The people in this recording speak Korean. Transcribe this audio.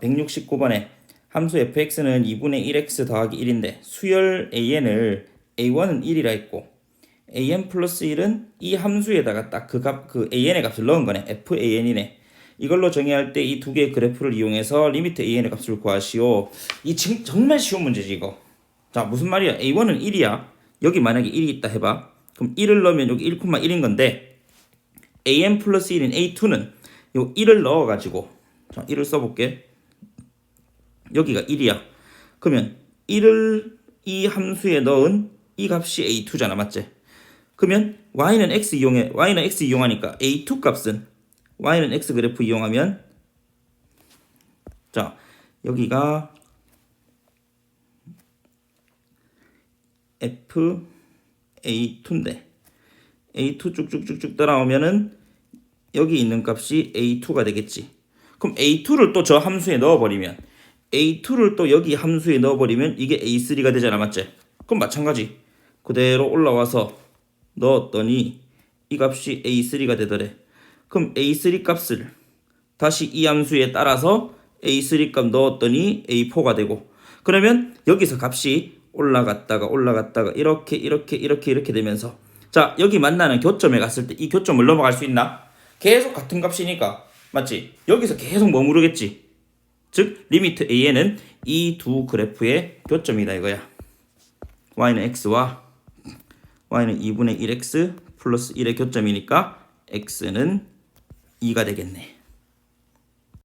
169번에 함수 fx는 2분의 1x 더하기 1인데 수열 an을 a1은 1이라 했고 an 플러스 1은 이 함수에다가 딱 그 값, 그 an의 값을 넣은 거네. fan이네. 이걸로 정의할 때 이 두 개의 그래프를 이용해서 리미트 an의 값을 구하시오. 이 지금 정말 쉬운 문제지 이거. 자 무슨 말이야? a1은 1이야. 여기 만약에 1이 있다 해봐. 그럼 1을 넣으면 여기 1,1인 건데 an 플러스 1인 a2는 요 1을 넣어가지고 자 1을 써볼게. 여기가 1이야. 그러면 1을 이 함수에 넣은 이 값이 a2잖아, 맞지? 그러면 y는 x 이용해 y는 x 이용하니까 a2 값은 y는 x 그래프 이용하면 자 여기가 f a2인데 a2 쭉쭉쭉쭉 따라오면은 여기 있는 값이 a2가 되겠지. 그럼 a2를 또 저 함수에 넣어버리면 a2를 또 여기 함수에 넣어버리면 이게 a3가 되잖아, 맞지? 그럼 마찬가지 그대로 올라와서 넣었더니 이 값이 a3가 되더래. 그럼 a3 값을 다시 이 함수에 따라서 a3 값 넣었더니 a4가 되고 그러면 여기서 값이 올라갔다가 올라갔다가 이렇게 이렇게 이렇게 이렇게 되면서 자 여기 만나는 교점에 갔을 때 이 교점을 넘어갈 수 있나? 계속 같은 값이니까 맞지? 여기서 계속 머무르겠지. 즉 리미트 a는 이 두 그래프의 교점이다 이거야. y는 x와 y는 2분의 1x 플러스 1의 교점이니까 x는 2가 되겠네.